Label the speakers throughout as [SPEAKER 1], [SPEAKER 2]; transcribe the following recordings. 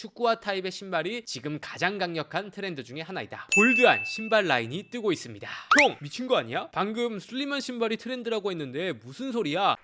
[SPEAKER 1] 축구화 타입의 신발이 지금 가장 강력한 트렌드 중에 하나이다. 볼드한 신발 라인이 뜨고 있습니다. 형 미친 거 아니야? 방금 슬림한 신발이 트렌드라고 했는데 무슨 소리야?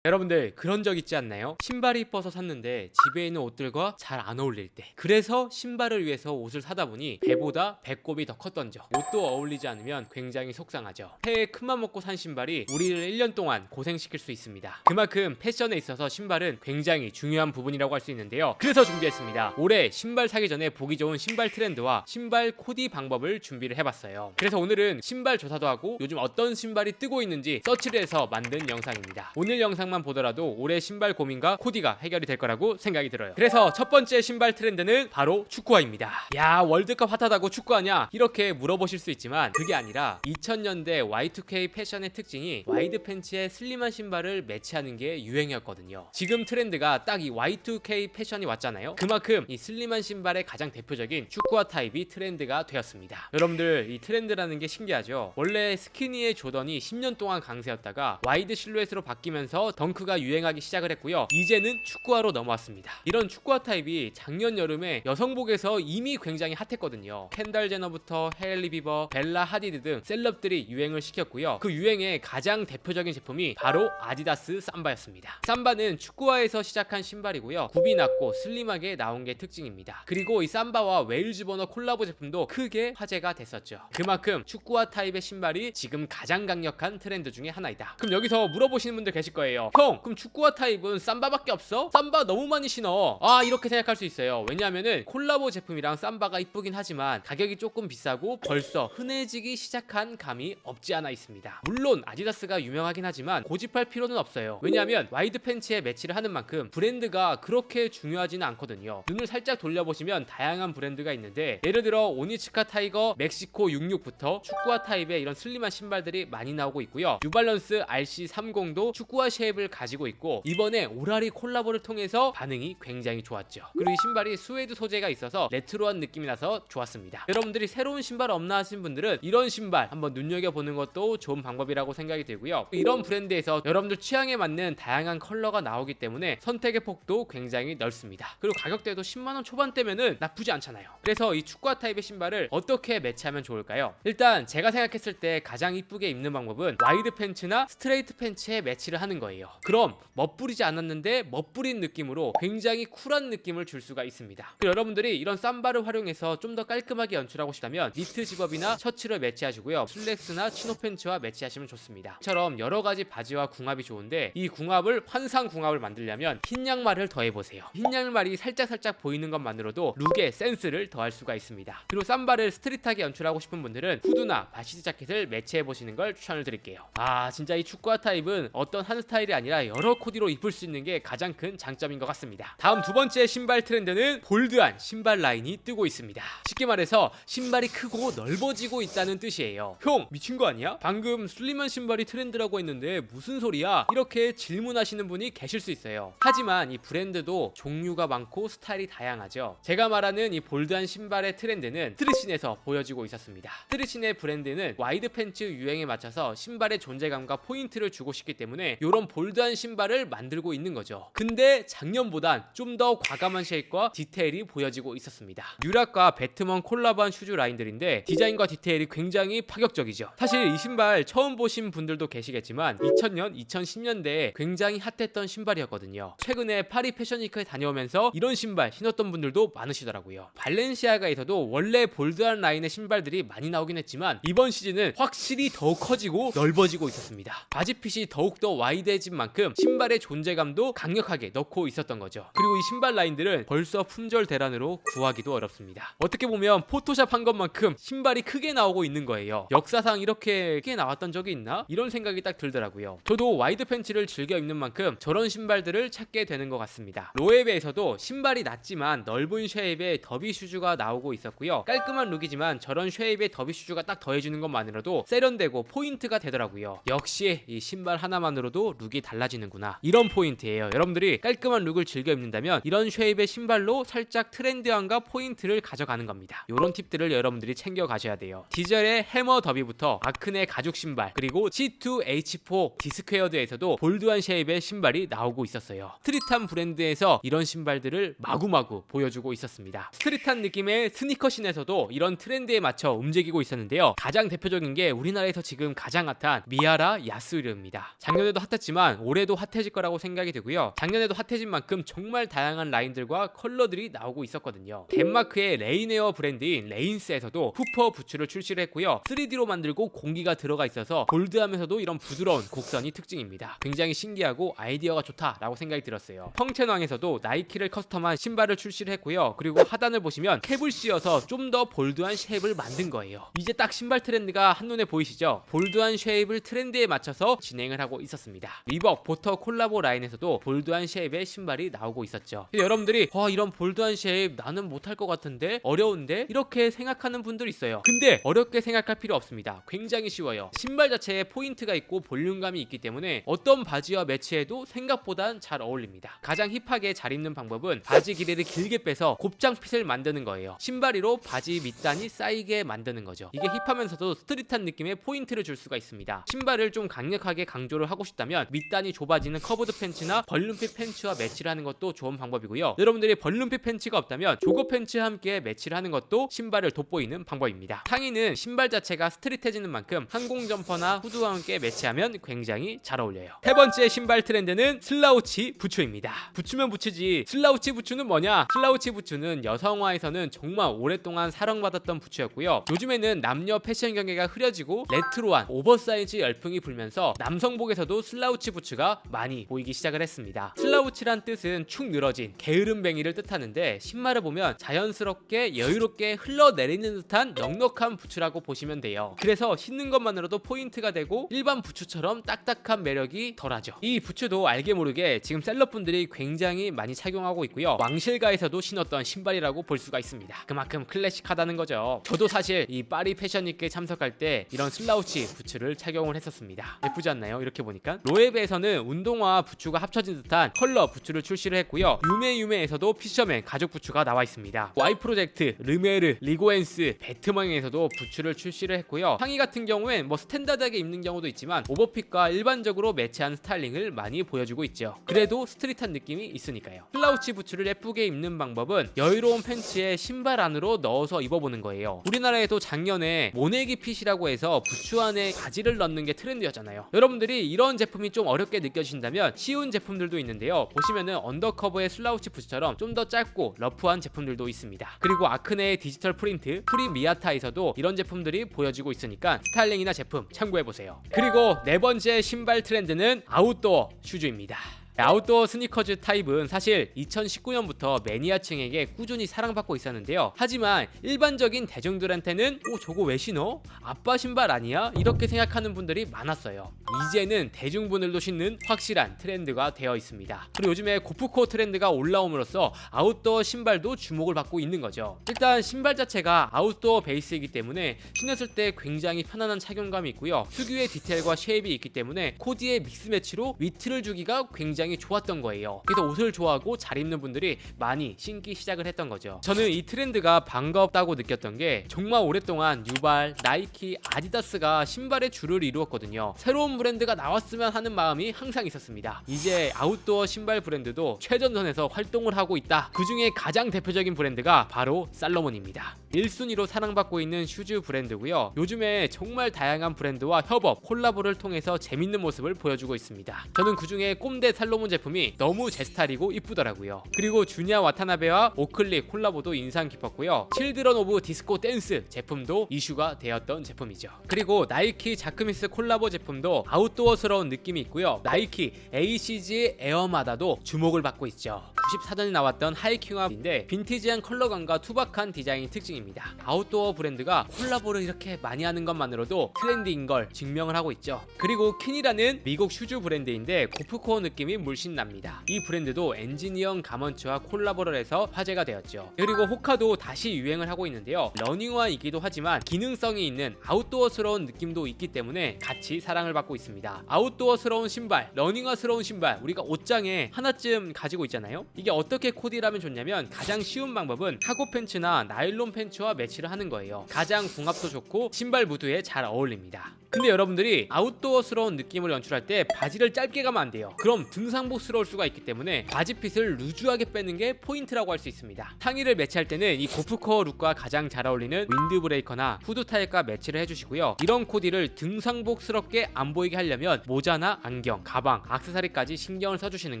[SPEAKER 1] 여러분들 그런 적 있지 않나요? 신발이 이뻐서 샀는데 집에 있는 옷들과 잘 안 어울릴 때. 그래서 신발을 위해서 옷을 사다 보니 배보다 배꼽이 더 컸던 적. 옷도 어울리지 않으면 굉장히 속상하죠. 해에 큰맘 먹고 산 신발이 우리를 1년 동안 고생시킬 수 있습니다. 그만큼 패션에 있어서 신발은 굉장히 중요한 부분이라고 할 수 있는데요. 그래서 준비했습니다. 올해 신발 사기 전에 보기 좋은 신발 트렌드와 신발 코디 방법을 준비를 해봤어요. 그래서 오늘은 신발 조사도 하고 요즘 어떤 신발이 뜨고 있는지 서치를 해서 만든 영상입니다. 오늘 영상 만 보더라도 올해 신발 고민과 코디가 해결이 될 거라고 생각이 들어요. 그래서 첫 번째 신발 트렌드는 바로 축구화입니다. 야 월드컵 핫하다고 축구하냐? 이렇게 물어보실 수 있지만 그게 아니라 2000년대 Y2K 패션의 특징이 와이드 팬츠에 슬림한 신발을 매치하는 게 유행이었거든요. 지금 트렌드가 딱 이 Y2K 패션이 왔잖아요. 그만큼 이 슬림한 신발의 가장 대표적인 축구화 타입이 트렌드가 되었습니다. 여러분들 이 트렌드라는 게 신기하죠? 원래 스키니의 조던이 10년 동안 강세였다가 와이드 실루엣으로 바뀌면서 덩크가 유행하기 시작을 했고요. 이제는 축구화로 넘어왔습니다. 이런 축구화 타입이 작년 여름에 여성복에서 이미 굉장히 핫했거든요. 켄달 제너부터 헤일리 비버, 벨라 하디드 등 셀럽들이 유행을 시켰고요. 그 유행의 가장 대표적인 제품이 바로 아디다스 삼바였습니다. 삼바는 축구화에서 시작한 신발이고요. 굽이 낮고 슬림하게 나온 게 특징입니다. 그리고 이 삼바와 웨일즈 버너 콜라보 제품도 크게 화제가 됐었죠. 그만큼 축구화 타입의 신발이 지금 가장 강력한 트렌드 중에 하나이다. 그럼 여기서 물어보시는 분들 계실 거예요 형 그럼 축구화 타입은 삼바밖에 없어? 삼바 너무 많이 신어. 아 이렇게 생각할 수 있어요. 왜냐하면은 콜라보 제품이랑 삼바가 이쁘긴 하지만 가격이 조금 비싸고 벌써 흔해지기 시작한 감이 없지 않아 있습니다. 물론 아디다스가 유명하긴 하지만 고집할 필요는 없어요. 왜냐하면 와이드 팬츠에 매치를 하는 만큼 브랜드가 그렇게 중요하지는 않거든요. 눈을 살짝 돌려보시면 다양한 브랜드가 있는데 예를 들어 오니츠카 타이거 멕시코 66부터 축구화 타입의 이런 슬림한 신발들이 많이 나오고 있고요. 뉴발런스 RC30도 축구화 쉐입을 가지고 있고 이번에 오라리 콜라보를 통해서 반응이 굉장히 좋았죠. 그리고 이 신발이 스웨이드 소재가 있어서 레트로한 느낌이 나서 좋았습니다. 여러분들이 새로운 신발 없나 하신 분들은 이런 신발 한번 눈여겨보는 것도 좋은 방법이라고 생각이 들고요. 이런 브랜드에서 여러분들 취향에 맞는 다양한 컬러가 나오기 때문에 선택의 폭도 굉장히 넓습니다. 그리고 가격대도 10만원 초반대면은 나쁘지 않잖아요. 그래서 이 축구화 타입의 신발을 어떻게 매치하면 좋을까요? 일단 제가 생각했을 때 가장 이쁘게 입는 방법은 와이드 팬츠나 스트레이트 팬츠에 매치를 하는 거예요 그럼 멋부리지 않았는데 멋부린 느낌으로 굉장히 쿨한 느낌을 줄 수가 있습니다. 여러분들이 이런 쌈바를 활용해서 좀 더 깔끔하게 연출하고 싶다면 니트 집업이나 셔츠를 매치하시고요. 슬랙스나 치노 팬츠와 매치하시면 좋습니다. 이처럼 여러 가지 바지와 궁합이 좋은데 이 궁합을 환상 궁합을 만들려면 흰 양말을 더해보세요. 흰 양말이 살짝살짝 보이는 것만으로도 룩에 센스를 더할 수가 있습니다. 그리고 쌈바를 스트릿하게 연출하고 싶은 분들은 후드나 바시드 자켓을 매치해보시는 걸 추천을 드릴게요. 아 진짜 이 축구화 타입은 어떤 한 스타일이 아니라 여러 코디로 입을 수 있는 게 가장 큰 장점인 것 같습니다. 다음 두 번째 신발 트렌드는 볼드한 신발 라인이 뜨고 있습니다. 쉽게 말해서 신발이 크고 넓어지고 있다는 뜻이에요. 형 미친 거 아니야? 방금 슬림한 신발이 트렌드라고 했는데 무슨 소리야? 이렇게 질문하시는 분이 계실 수 있어요. 하지만 이 브랜드도 종류가 많고 스타일이 다양하죠. 제가 말하는 이 볼드한 신발의 트렌드는 트르신에서 보여지고 있었습니다. 트르신의 브랜드는 와이드 팬츠 유행에 맞춰서 신발의 존재감과 포인트를 주고 싶기 때문에 이런 볼 드한 신발을 만들고 있는 거죠. 근데 작년보단 좀 더 과감한 쉐입과 디테일이 보여지고 있었습니다. 뉴락과 배트먼 콜라보한 슈즈 라인들인데 디자인과 디테일이 굉장히 파격적이죠. 사실 이 신발 처음 보신 분들도 계시겠지만 2000년, 2010년대에 굉장히 핫했던 신발이었거든요. 최근에 파리 패션위크에 다녀오면서 이런 신발 신었던 분들도 많으시더라고요. 발렌시아가에서도 원래 볼드한 라인의 신발들이 많이 나오긴 했지만 이번 시즌은 확실히 더욱 커지고 넓어지고 있었습니다. 바지핏이 더욱더 와이드해진 만큼 신발의 존재감도 강력하게 넣고 있었던 거죠. 그리고 이 신발 라인들은 벌써 품절 대란으로 구하기도 어렵습니다. 어떻게 보면 포토샵 한 것만큼 신발이 크게 나오고 있는 거예요. 역사상 이렇게 크게 나왔던 적이 있나? 이런 생각이 딱 들더라고요. 저도 와이드 팬츠를 즐겨 입는 만큼 저런 신발들을 찾게 되는 것 같습니다. 로에베에서도 신발이 낮지만 넓은 쉐입의 더비 슈즈가 나오고 있었고요. 깔끔한 룩이지만 저런 쉐입의 더비 슈즈가 딱 더해주는 것만으로도 세련되고 포인트가 되더라고요. 역시 이 신발 하나만으로도 룩이 룩이 달라지는구나. 이런 포인트예요. 여러분들이 깔끔한 룩을 즐겨 입는다면 이런 쉐입의 신발로 살짝 트렌디함과 포인트를 가져가는 겁니다. 이런 팁들을 여러분들이 챙겨 가셔야 돼요. 디젤의 해머 더비부터 아크네 가죽 신발 그리고 C2H4 디스퀘어드에서도 볼드한 쉐입의 신발이 나오고 있었어요. 스트릿한 브랜드에서 이런 신발들을 마구마구 보여주고 있었습니다. 스트릿한 느낌의 스니커신에서도 이런 트렌드에 맞춰 움직이고 있었는데요. 가장 대표적인 게 우리나라에서 지금 가장 핫한 미아라 야스우르입니다. 작년에도 핫했지만 올해도 핫해질 거라고 생각이 되고요. 작년에도 핫해진 만큼 정말 다양한 라인들과 컬러들이 나오고 있었거든요. 덴마크의 레인웨어 브랜드인 레인스에서도 후퍼 부츠를 출시를 했고요. 3D로 만들고 공기가 들어가 있어서 볼드하면서도 이런 부드러운 곡선이 특징입니다. 굉장히 신기하고 아이디어가 좋다라고 생각이 들었어요. 펑첸왕에서도 나이키를 커스텀한 신발을 출시를 했고요. 그리고 하단을 보시면 캡을 씌워서 좀 더 볼드한 쉐입을 만든 거예요. 이제 딱 신발 트렌드가 한눈에 보이시죠? 볼드한 쉐입을 트렌드에 맞춰서 진행을 하고 있었습니다 리벅 보터 콜라보 라인에서도 볼드한 쉐입의 신발이 나오고 있었죠. 여러분들이 와 이런 볼드한 쉐입 나는 못할 것 같은데? 어려운데? 이렇게 생각하는 분들 있어요. 근데 어렵게 생각할 필요 없습니다. 굉장히 쉬워요. 신발 자체에 포인트가 있고 볼륨감이 있기 때문에 어떤 바지와 매치해도 생각보단 잘 어울립니다. 가장 힙하게 잘 입는 방법은 바지 길이를 길게 빼서 곱창 핏을 만드는 거예요. 신발이로 바지 밑단이 쌓이게 만드는 거죠. 이게 힙하면서도 스트릿한 느낌의 포인트를 줄 수가 있습니다. 신발을 좀 강력하게 강조를 하고 싶다면 밑 단이 좁아지는 커브드 팬츠나 벌룬핏 팬츠와 매치를 하는 것도 좋은 방법이고요. 여러분들이 벌룬핏 팬츠가 없다면 조거 팬츠와 함께 매치를 하는 것도 신발을 돋보이는 방법입니다. 상의는 신발 자체가 스트릿해지는 만큼 항공 점퍼나 후드와 함께 매치하면 굉장히 잘 어울려요. 세 번째 신발 트렌드는 슬라우치 부츠입니다. 부츠면 부츠지. 슬라우치 부츠는 뭐냐? 슬라우치 부츠는 여성화에서는 정말 오랫동안 사랑받았던 부츠였고요. 요즘에는 남녀 패션 경계가 흐려지고 레트로한 오버사이즈 열풍이 불면서 남성복에서도 슬라우치 부츠 가 많이 보이기 시작을 했습니다. 슬라우치란 뜻은 축 늘어진 게으름뱅이를 뜻하는데 신발을 보면 자연스럽게 여유롭게 흘러내리는 듯한 넉넉한 부츠라고 보시면 돼요. 그래서 신는 것만으로도 포인트가 되고 일반 부츠처럼 딱딱한 매력이 덜하죠. 이 부츠도 알게 모르게 지금 셀럽분들이 굉장히 많이 착용하고 있고요. 왕실가에서도 신었던 신발이라고 볼 수가 있습니다. 그만큼 클래식하다는 거죠. 저도 사실 이 파리 패션위크에 참석할 때 이런 슬라우치 부츠를 착용을 했었습니다. 예쁘지 않나요? 이렇게 보니까. 로에베에서 는 운동화 부츠가 합쳐진 듯한 컬러 부츠를 출시를 했고요. 유메유메에서도 피셔맨 가죽 부츠가 나와 있습니다. Y 프로젝트 르메르 리고엔스 배트멍에서도 부츠를 출시를 했고요. 상의 같은 경우엔 뭐 스탠다드하게 입는 경우도 있지만 오버핏과 일반적으로 매치한 스타일링을 많이 보여주고 있죠. 그래도 스트릿한 느낌이 있으니까요. 슬라우치 부츠를 예쁘게 입는 방법은 여유로운 팬츠에 신발 안으로 넣어서 입어보는 거예요. 우리나라에도 작년에 모내기 핏이라고 해서 부츠 안에 바지를 넣는 게 트렌드였잖아요. 여러분들이 이런 제품이 좀 어 렵게 느껴지신다면 쉬운 제품들도 있는데요. 보시면은 언더커버의 슬라우치 부츠처럼 좀 더 짧고 러프한 제품들도 있습니다. 그리고 아크네의 디지털 프린트 프리미아타에서도 이런 제품들이 보여지고 있으니까 스타일링이나 제품 참고해보세요. 그리고 네 번째 신발 트렌드는 아웃도어 슈즈입니다 아웃도어 스니커즈 타입은 사실 2019년부터 매니아층에게 꾸준히 사랑받고 있었는데요. 하지만 일반적인 대중들한테는 오 저거 왜 신어? 아빠 신발 아니야? 이렇게 생각하는 분들이 많았어요. 이제는 대중분들도 신는 확실한 트렌드가 되어 있습니다. 그리고 요즘에 고프코어 트렌드가 올라옴으로써 아웃도어 신발도 주목을 받고 있는 거죠. 일단 신발 자체가 아웃도어 베이스이기 때문에 신었을 때 굉장히 편안한 착용감이 있고요. 특유의 디테일과 쉐입이 있기 때문에 코디의 믹스매치로 위트를 주기가 굉장히 좋았던 거예요. 그래서 옷을 좋아하고 잘 입는 분들이 많이 신기 시작을 했던 거죠. 저는 이 트렌드가 반갑다고 느꼈던 게 정말 오랫동안 뉴발, 나이키, 아디다스가 신발의 주를 이루었거든요. 새로운 브랜드가 나왔으면 하는 마음이 항상 있었습니다. 이제 아웃도어 신발 브랜드도 최전선에서 활동을 하고 있다. 그 중에 가장 대표적인 브랜드가 바로 살로몬입니다. 1순위로 사랑받고 있는 슈즈 브랜드고요. 요즘에 정말 다양한 브랜드와 협업, 콜라보를 통해서 재밌는 모습을 보여주고 있습니다. 저는 그 중에 꼼데 살로몬 제품이 너무 제 스타일이고 이쁘더라고요. 그리고 주니아 와타나베와 오클리 콜라보도 인상 깊었고요. 칠드런 오브 디스코 댄스 제품도 이슈가 되었던 제품이죠. 그리고 나이키 자크미스 콜라보 제품도 아웃도어스러운 느낌이 있고요. 나이키 ACG 에어마다도 주목을 받고 있죠. 1994년에 나왔던 하이킹업인데 빈티지한 컬러감과 투박한 디자인이 특징입니다. 아웃도어 브랜드가 콜라보를 이렇게 많이 하는 것만으로도 트렌디인 걸 증명을 하고 있죠. 그리고 킨이라는 미국 슈즈 브랜드인데 고프코어 느낌이 물씬 납니다. 이 브랜드도 엔지니어 가먼츠와 콜라보를 해서 화제가 되었죠. 그리고 호카도 다시 유행을 하고 있는데요. 러닝화이기도 하지만 기능성이 있는 아웃도어스러운 느낌도 있기 때문에 같이 사랑을 받고 있습니다. 아웃도어스러운 신발, 러닝화스러운 신발 우리가 옷장에 하나쯤 가지고 있잖아요. 이게 어떻게 코디라면 좋냐면 가장 쉬운 방법은 카고 팬츠나 나일론 팬츠와 매치를 하는 거예요. 가장 궁합도 좋고 신발 무드에 잘 어울립니다. 근데 여러분들이 아웃도어스러운 느낌을 연출할 때 바지를 짧게 가면 안 돼요. 그럼 등산복스러울 수가 있기 때문에 바지핏을 루즈하게 빼는 게 포인트라고 할 수 있습니다. 상의를 매치할 때는 이 고프코어 룩과 가장 잘 어울리는 윈드 브레이커나 후드 타입과 매치를 해주시고요. 이런 코디를 등산복스럽게 안 보이게 하려면 모자나 안경, 가방, 악세사리까지 신경을 써주시는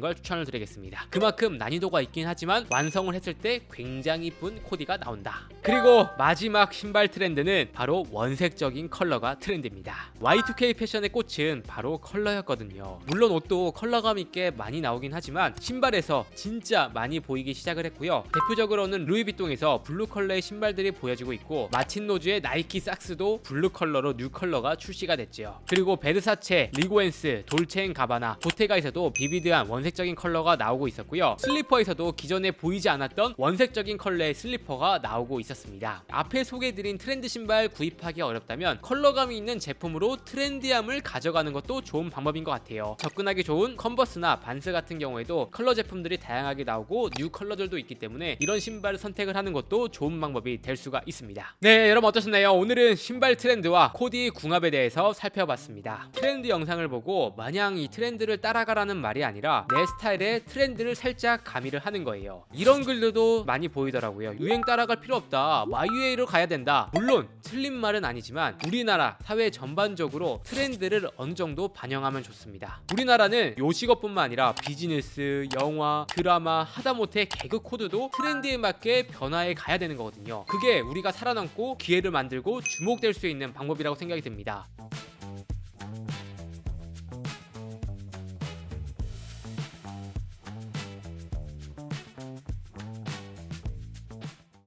[SPEAKER 1] 걸 추천을 드리겠습니다. 그만큼 난이도가 있긴 하지만 완성을 했을 때 굉장히 이쁜 코디가 나온다. 그리고 마지막 신발 트렌드는 바로 원색적인 컬러가 트렌드입니다. Y2K 패션의 꽃은 바로 컬러였거든요. 물론 옷도 컬러감 있게 많이 나오긴 하지만 신발에서 진짜 많이 보이기 시작을 했고요. 대표적으로는 루이비통에서 블루 컬러의 신발들이 보여지고 있고 마틴 로즈의 나이키 삭스도 블루 컬러로 뉴 컬러가 출시가 됐죠. 그리고 베르사체, 리고엔스, 돌체인 가바나, 보테가에서도 비비드한 원색적인 컬러가 나오고 있었고요. 슬리퍼에서도 기존에 보이지 않았던 원색적인 컬러의 슬리퍼가 나오고 있었습니다. 앞에 소개해드린 트렌드 신발 구입하기 어렵다면 컬러감이 있는 제품으로 트렌디함을 가져가는 것도 좋은 방법인 것 같아요. 접근하기 좋은 컨버스나 반스 같은 경우에도 컬러 제품들이 다양하게 나오고 뉴 컬러들도 있기 때문에 이런 신발을 선택을 하는 것도 좋은 방법이 될 수가 있습니다. 네, 여러분 어떠셨나요? 오늘은 신발 트렌드와 코디 궁합에 대해서 살펴봤습니다. 트렌드 영상을 보고 마냥 이 트렌드를 따라가라는 말이 아니라 내 스타일의 트렌드를 살짝 가미를 하는 거예요. 이런 글들도 많이 보이더라고요. 유행 따라갈 필요 없다. YUA로 가야 된다. 물론 틀린 말은 아니지만 우리나라 사회 전반적으로 트렌드를 어느 정도 반영하면 좋습니다. 우리나라는 요식업뿐만 아니라 비즈니스, 영화, 드라마, 하다못해 개그 코드도 트렌드에 맞게 변화해 가야 되는 거거든요. 그게 우리가 살아남고 기회를 만들고 주목될 수 있는 방법이라고 생각이 듭니다.